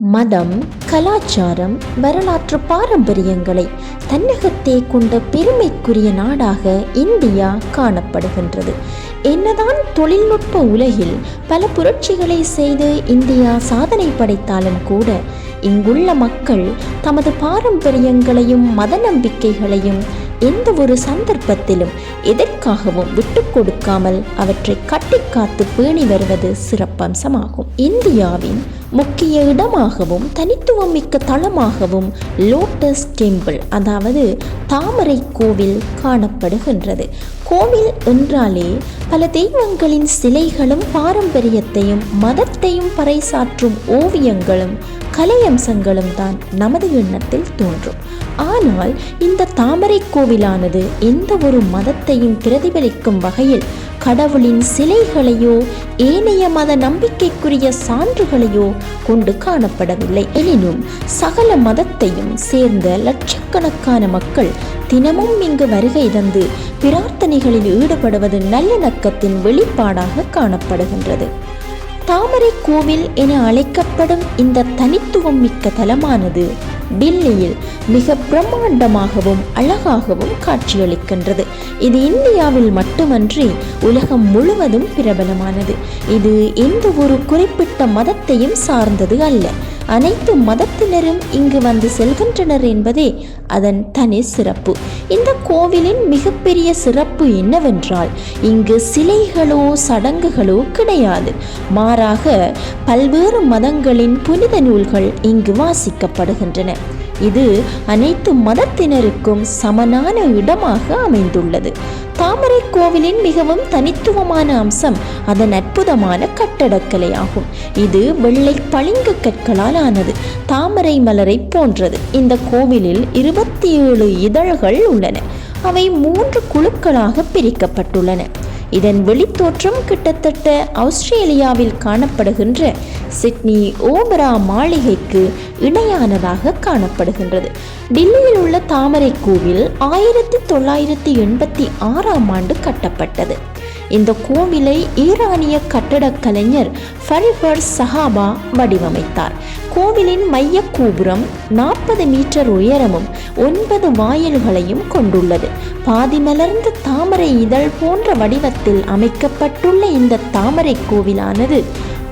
மதம் கலாச்சாரம் வரலாற்று பாரம்பரியங்களை தன்னகத்தே கொண்ட பெருமைக்குரிய நாடாக இந்தியா காணப்படுகின்றது. என்னதான் தொழில்நுட்ப உலகில் பல புரட்சிகளை செய்து இந்தியா சாதனை படைத்தாலும் கூட இங்குள்ள மக்கள் தமது பாரம்பரியங்களையும் மத நம்பிக்கைகளையும் எந்த ஒரு சந்தர்ப்பத்திலும் எதற்காகவும் விட்டு கொடுக்காமல் அவற்றை கட்டிக்காத்து பேணி வருவது சிறப்பம்சமாகும். இந்தியாவின் முக்கிய இடமாகவும் தனித்துவம் மிக்க தளமாகவும் லோட்டஸ் டெம்பிள் அதாவது தாமரை கோவில் காணப்படுகின்றது. கோவில் என்றாலே பல தெய்வங்களின் சிலைகளும் பாரம்பரியத்தையும் மதத்தையும் பறைசாற்றும் ஓவியங்களும் கலையம்சங்களும் தான் நமது எண்ணத்தில் தோன்றும். ஆனால் இந்த தாமரை கோவிலானது எந்த ஒரு மதத்தையும் பிரதிபலிக்கும் வகையில் கடவுளின் சிலைகளையோ ஏனைய மத நம்பிக்கைக்குரிய சான்றுகளையோ கொண்டு காணப்படவில்லை. எனினும் சகல மதத்தையும் சேர்ந்த லட்சக்கணக்கான மக்கள் தினமும் இங்கு வருகை தந்து பிரார்த்தனைகளில் ஈடுபடுவது நல்லிணக்கத்தின் வெளிப்பாடாக காணப்படுகின்றது. தாமரை கோவில் என அழைக்கப்படும் இந்த தனித்துவம் மிக்க தலமானது டில்லியில் மிக பிரம்மாண்டமாகவும் அழகாகவும் காட்சியளிக்கின்றது. இது இந்தியாவில் மட்டுமன்றி உலகம் முழுவதும் பிரபலமானது. இது எந்த ஒரு குறிப்பிட்ட மதத்தையும் சார்ந்தது அல்ல. அனைத்து மதத்தினரும் இங்கு வந்து செல்கின்றனர் என்பதே அதன் தனி சிறப்பு. இந்த கோவிலின் மிகப்பெரிய சிறப்பு என்னவென்றால் இங்கு சிலைகளோ சடங்குகளோ கிடையாது. மாறாக பல்வேறு மதங்களின் புனித நூல்கள் இங்கு வாசிக்கப்படுகின்றன. இது அனைத்து மதத்தினருக்கும் சமனான இடமாக அமைந்துள்ளது. தாமரை கோவிலின் மிகவும் தனித்துவமான அம்சம் அதன் அற்புதமான கட்டடக்கலை ஆகும். இது வெள்ளை பளிங்கு கற்களால் ஆனது தாமரை மலரை போன்றது. இந்த கோவிலில் இருபத்தி ஏழு இதழ்கள் உள்ளன. அவை மூன்று குழுக்களாக பிரிக்கப்பட்டுள்ளன. இதன் வெளித்தோற்றம் கிட்டத்தட்ட ஆஸ்திரேலியாவில் காணப்படுகின்ற சிட்னி ஓபரா மாளிகைக்கு இணையானதாக காணப்படுகின்றது. டில்லியில் உள்ள தாமரை கோவில் ஆயிரத்தி தொள்ளாயிரத்தி எண்பத்தி ஆறாம் ஆண்டு கட்டப்பட்டது. இந்த கோவிலை ஈரானிய கட்டடக் கலைஞர் ஃபரிபர் சஹாபா வடிவமைத்தார். கோவிலின் மைய கோபுரம் நாற்பது மீட்டர் உயரமும் ஒன்பது வாயில்களையும் கொண்டுள்ளது. பாதி மலர்ந்த தாமரை இதழ் போன்ற வடிவத்தில் அமைக்கப்பட்டுள்ள இந்த தாமரை கோவிலானது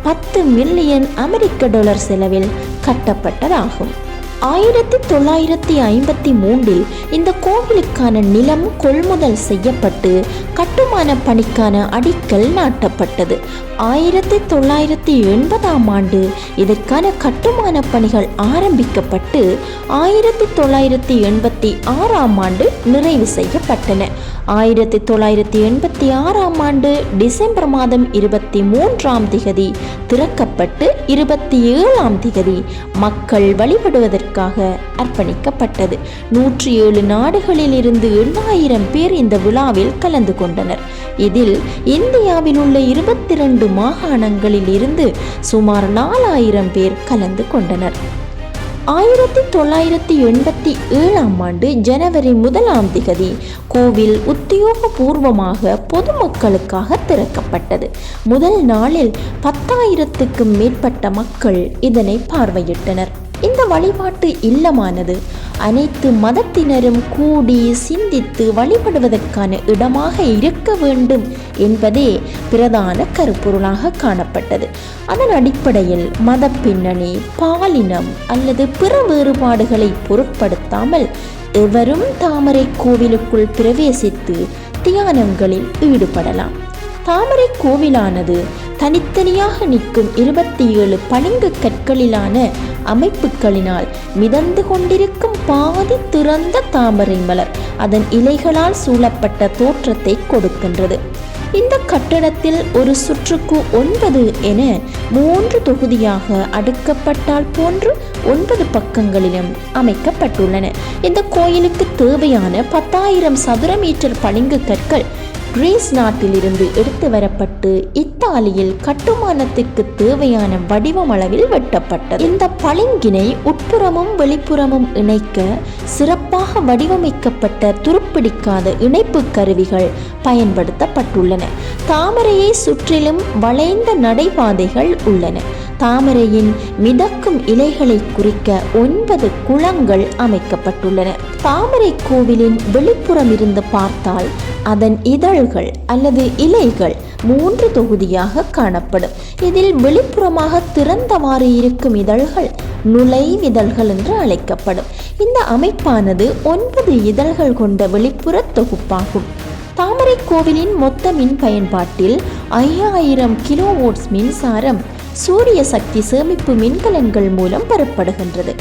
பத்து மில்லியன் அமெரிக்க டாலர் செலவில் கட்டப்பட்டதாகும். ஆயிரத்தி தொள்ளாயிரத்தி ஐம்பத்தி மூன்றில் இந்த கோவிலுக்கான நிலம் கொள்முதல் செய்யப்பட்டு கட்டுமான பணிக்கான அடிக்கல் நாட்டப்பட்டது. ஆயிரத்தி தொள்ளாயிரத்தி எண்பதாம் ஆண்டு இதற்கான கட்டுமான பணிகள் ஆரம்பிக்கப்பட்டு ஆயிரத்தி தொள்ளாயிரத்தி எண்பத்தி ஆறாம் ஆண்டு நிறைவு செய்யப்பட்டன. ஆயிரத்தி தொள்ளாயிரத்தி எண்பத்தி ஆறாம் ஆண்டு டிசம்பர் மாதம் இருபத்தி மூன்றாம் திகதி திறக்கப்பட்டு இருபத்தி ஏழாம் திகதி மக்கள் வழிபடுவதற்காக அர்ப்பணிக்கப்பட்டது. நூற்றி ஏழு நாடுகளில் இருந்து எண்ணாயிரம் பேர் இந்த விழாவில் கலந்து கொண்டனர். இதில் இந்தியாவில் உள்ள இருபத்தி ரெண்டு மாகாணங்களில் இருந்து சுமார் நாலாயிரம் பேர் கலந்து கொண்டனர். ஆயிரத்தி தொள்ளாயிரத்தி எண்பத்தி ஏழாம் ஆண்டு ஜனவரி முதலாம் திகதி கோவில் உத்தியோகபூர்வமாக பொதுமக்களுக்காக திறக்கப்பட்டது. முதல் நாளில் பத்தாயிரத்துக்கும் மேற்பட்ட மக்கள் இதனை பார்வையிட்டனர். இந்த வழிபாட்டு இல்லமானது அனைத்து மதத்தினரும் கூடி சிந்தித்து வழிபடுவதற்கான இடமாக இருக்க வேண்டும் என்பதே பிரதான கருப்பொருளாக காணப்பட்டது. அதன் அடிப்படையில் மத பின்னணி பாலினம் அல்லது பிற வேறுபாடுகளை பொருட்படுத்தாமல் எவரும் தாமரை கோவிலுக்குள் பிரவேசித்து தியானங்களில் ஈடுபடலாம். தாமரை கோவிலானது தனித்தனியாக நிற்கும் இருபத்தி ஏழு பளிங்கு கற்களிலான அமைப்புகளினால் மிதந்து கொண்டிருக்கும் பாதி திறந்த தாமரை மலர் அதன் இலைகளால் சூழப்பட்ட தோற்றத்தை கொடுக்கின்றது. இந்த கட்டடத்தில் ஒரு சுற்றுக்கு ஒன்பது என மூன்று தொகுதியாக அடுக்கப்பட்டால் போன்று ஒன்பது பக்கங்களிலும் அமைக்கப்பட்டுள்ளன. இந்த கோயிலுக்கு தேவையான பத்தாயிரம் சதுர மீட்டர் பளிங்கு கற்கள் கிரீஸ் நாட்டிலிருந்து எடுத்து வரப்பட்டு இத்தாலியில் கட்டுமானத்திற்கு தேவையான வடிவம் அளவில் வெட்டப்பட்டது. இந்த பளிங்கினை உட்புறமும் வெளிப்புறமும் இணைக்க சிறப்பாக வடிவமைக்கப்பட்ட துருப்பிடிக்காத இணைப்பு கருவிகள் பயன்படுத்தப்பட்டுள்ளன. தாமரையை சுற்றிலும் வளைந்த நடைபாதைகள் உள்ளன. தாமரையின் மிதக்கும் இலைகளை குறிக்க ஒன்பது குளங்கள் அமைக்கப்பட்டுள்ளன. தாமரை கோவிலின் வெளிப்புறம் இருந்து பார்த்தால் அதன் இதழ்கள் அல்லது இலைகள் மூன்று தொகுதியாக காணப்படும். இதில் வெளிப்புறமாக திறந்தவாறு இருக்கும் இதழ்கள் நுழைவிதழ்கள் என்று அழைக்கப்படும். இந்த அமைப்பானது ஒன்பது இதழ்கள் கொண்ட வெளிப்புற தொகுப்பாகும். தாமரை கோவிலின் மொத்த மின் பயன்பாட்டில் ஐயாயிரம் கிலோவோட்ஸ் மின்சாரம் சூரிய சக்தி சேமிப்பு மின்கலன்கள் மூலம் பெறப்படுகின்றது.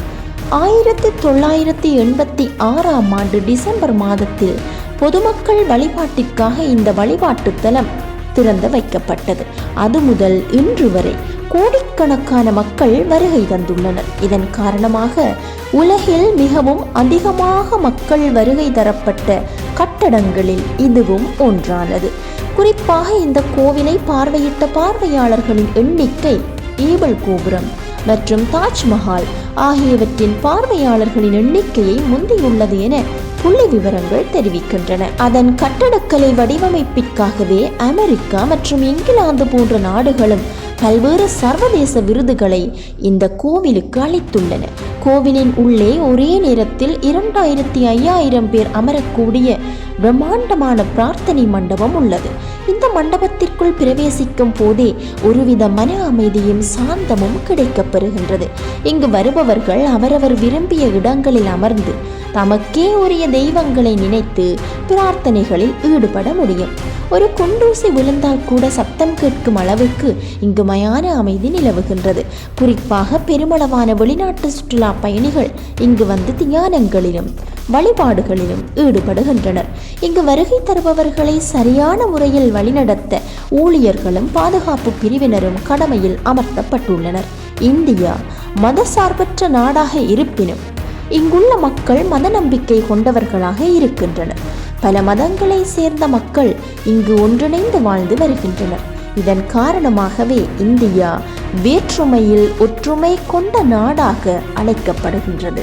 ஆயிரத்தி தொள்ளாயிரத்தி எண்பத்தி ஆறாம் ஆண்டு டிசம்பர் மாதத்தில் பொதுமக்கள் வழிபாட்டிற்காக இந்த வழிபாட்டு தலம் திறந்து வைக்கப்பட்டது. அது முதல் இன்று வரை கோடிக்கணக்கான மக்கள் வருகை தந்துள்ளனர். இதன் காரணமாக உலகில் மிகவும் அதிகமாக மக்கள் வருகை தரப்பட்ட கட்டடங்களில் இதுவும் ஒன்றானது. குறிப்பாக இந்த கோவிலை பார்வையிட்ட பார்வையாளர்களின் எண்ணிக்கை ஈபல் கோபுரம் மற்றும் தாஜ்மஹால் ஆகியவற்றின் பார்வையாளர்களின் எண்ணிக்கையை முந்தியுள்ளது என புள்ளி விவரங்கள் தெரிவிக்கின்றன. அதன் கட்டடக்கலை வடிவமைப்பிற்காகவே அமெரிக்கா மற்றும் இங்கிலாந்து போன்ற நாடுகளும் பல்வேறு சர்வதேச விருதுகளை இந்த கோவிலுக்கு அளித்துள்ளன. கோவிலின் உள்ளே ஒரே நேரத்தில் இரண்டாயிரத்தி ஐயாயிரம் பேர் அமரக்கூடிய பிரம்மாண்டமான பிரார்த்தனை மண்டபம் உள்ளது. இந்த மண்டபத்திற்குள் பிரவேசிக்கும் போதே ஒருவித மன அமைதியும் சாந்தமும் கிடைக்கப்பெறுகின்றது. இங்கு வருபவர்கள் அவரவர் விரும்பிய இடங்களில் அமர்ந்து தமக்கே உரிய தெய்வங்களை நினைத்து பிரார்த்தனைகளில் ஈடுபட முடியும். ஒரு குண்டூசி விழுந்தால் கூட சத்தம் கேட்கும் அளவுக்கு இங்கு மயான அமைதி நிலவுகின்றது. குறிப்பாக பெருமளவான வெளிநாட்டு சுற்றுலா பயணிகள் இங்கு வந்து தியானங்களிலும் வழிபாடுகளிலும் ஈடுபடுகின்றனர். இங்கு வருகை தருபவர்களை சரியான முறையில் வழிநடத்த ஊழியர்களும் பாதுகாப்பு பிரிவினரும் கடமையில் அமர்த்தப்பட்டுள்ளனர். இந்தியா மதசார்பற்ற நாடாக இருப்பினும் இங்குள்ள மக்கள் மத நம்பிக்கை கொண்டவர்களாக இருக்கின்றனர். பல மதங்களை சேர்ந்த மக்கள் இங்கு ஒன்றிணைந்து வாழ்ந்து வருகின்றனர். இதன் காரணமாகவே இந்தியா வேற்றுமையில் ஒற்றுமை கொண்ட நாடாக அழைக்கப்படுகின்றது.